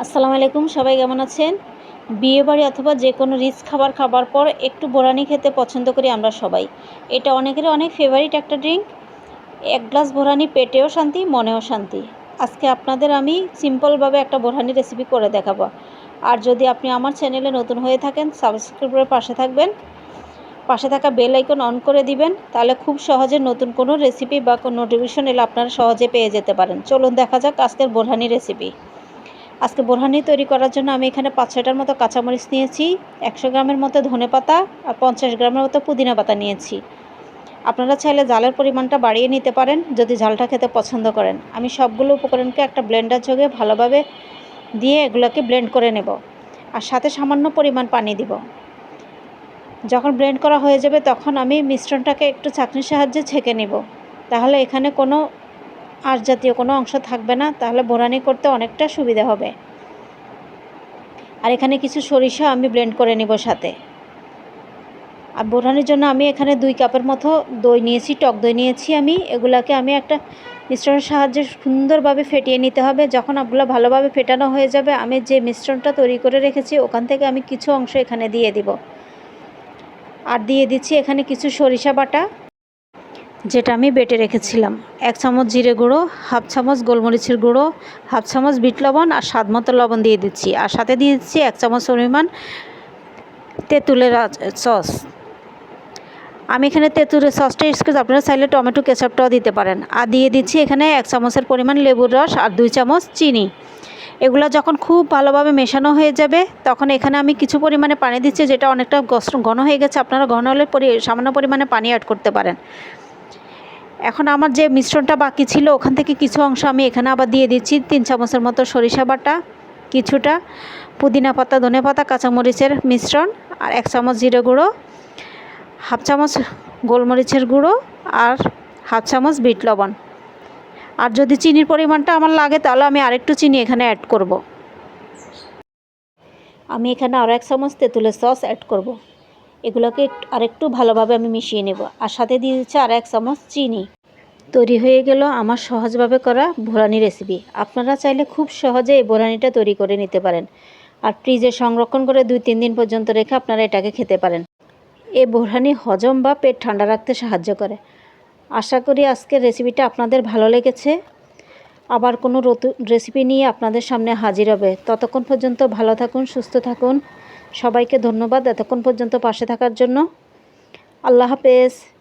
আসসালামু আলাইকুম, সবাই কেমন আছেন? বিয়ে বাড়ি অথবা যে কোনো রিচ খাবার খাবার পর একটু বোরানি খেতে পছন্দ করি আমরা সবাই। এটা অনেকেরই অনেক ফেভারিট একটা ড্রিঙ্ক এক গ্লাস বোরানি পেটেও শান্তি, মনেও শান্তি। আজকে আপনাদের আমি সিম্পলভাবে একটা বোরানি রেসিপি করে দেখাবো। আর যদি আপনি আমার চ্যানেলে নতুন হয়ে থাকেন সাবস্ক্রাইব করে পাশে থাকবেন। পাশে থাকা বেল আইকন অন করে দিবেন, তাহলে খুব সহজে নতুন কোনো রেসিপি বা কোনো নোটিফিকেশন এলে আপনারা সহজে পেয়ে যেতে পারেন। চলুন দেখা যাক আজকের বোরহানি রেসিপি আজকে বোরহানি তৈরি করার জন্য আমি এখানে পাঁচ ছয়টার মতো কাঁচামরিচ নিয়েছি, একশো গ্রামের মতো ধনে পাতা আর পঞ্চাশ গ্রামের মতো পুদিনা পাতা নিয়েছি। আপনারা চাইলে জালের পরিমাণটা বাড়িয়ে নিতে পারেন যদি ঝালটা খেতে পছন্দ করেন। আমি সবগুলো উপকরণকে একটা ব্লেন্ডার যোগে ভালোভাবে দিয়ে এগুলোকে ব্লেন্ড করে নেব আর সাথে সামান্য পরিমাণ পানি দিব। যখন ব্লেন্ড করা হয়ে যাবে তখন আমি মিশ্রণটাকে একটু চাকনির সাহায্যে ছেঁকে নেব। তাহলে এখানে কোনো আঁশ জাতীয় কোনো অংশ থাকবে না, তাহলে বোরানি করতে অনেকটা সুবিধা হবে। আর এখানে কিছু সরিষা আমি ব্লেন্ড করে নিব সাথে। আর বোরানির জন্য আমি এখানে দুই কাপের মতো দই নিয়েছি, টক দই নিয়েছি আমি। এগুলাকে আমি একটা মিশ্রণের সাহায্যে সুন্দরভাবে ফেটিয়ে নিতে হবে। যখন আপগুলো ভালোভাবে ফেটানো হয়ে যাবে, আমি যে মিশ্রণটা তৈরি করে রেখেছি, ওখান থেকে আমি কিছু অংশ এখানে দিয়ে দিব। আর দিয়ে দিচ্ছি এখানে কিছু সরিষা বাটা। যেটা আমি বেটে রেখেছিলাম। এক চামচ জিরে গুঁড়ো, হাফ চামচ গোলমরিচের গুঁড়ো, হাফ চামচ বিট লবণ আর স্বাদ মতো লবণ দিয়ে দিচ্ছি। আর সাথে দিয়ে দিচ্ছি এক চামচ পরিমাণ তেঁতুলের সস। আমি এখানে তেঁতুলের সসটা ইউজ আপনারা চাইলে টমেটো কেচাপটাও দিতে পারেন। আর দিয়ে দিচ্ছি এখানে এক চামচের পরিমাণ লেবুর রস আর দুই চামচ চিনি। এগুলো যখন খুব ভালোভাবে মেশানো হয়ে যাবে, তখন এখানে আমি কিছু পরিমাণে পানি দিচ্ছি, যেটা অনেকটা ঘন হয়ে গেছে। আপনারা ঘন হলে সামান্য পরিমাণে পানি অ্যাড করতে পারেন। এখন আমার যে মিশ্রণটা বাকি ছিল, ওখান থেকে কিছু অংশ আমি এখানে আবার দিয়ে দিচ্ছি। তিন চামচের মতো সরিষা বাটা, কিছুটা পুদিনা পাতা, ধনে পাতা, কাঁচামরিচের মিশ্রণ আর এক চামচ জিরে গুঁড়ো, হাফ চামচ গোলমরিচের গুঁড়ো আর হাফ চামচ বিট লবণ। আর যদি চিনির পরিমাণটা আমার লাগে, তাহলে আমি আরেকটু চিনি এখানে অ্যাড করব। আমি এখানে আরও এক চামচ তেঁতুলের সস অ্যাড করব। এগুলোকে আরেকটু ভালোভাবে আমি মিশিয়ে নেব। আর সাথে দিয়ে দিচ্ছি আর এক চামচ চিনি। তৈরি হয়ে গেল আমার সহজভাবে করা ভোরানি রেসিপি আপনারা চাইলে খুব সহজে এই ভোরানিটা তৈরি করে নিতে পারেন। আর ফ্রিজে সংরক্ষণ করে দুই তিন দিন পর্যন্ত রেখে আপনারা এটাকে খেতে পারেন। এই বোরহানি হজম বা পেট ঠান্ডা রাখতে সাহায্য করে। আশা করি আজকের রেসিপিটা আপনাদের ভালো লেগেছে। আবার কোনো রেসিপি নিয়ে আপনাদের সামনে হাজির হবে। ততক্ষণ পর্যন্ত ভালো থাকুন, সুস্থ থাকুন। সবাইকে ধন্যবাদ এতক্ষণ পর্যন্ত পাশে থাকার জন্য। আল্লাহ হাফেজ।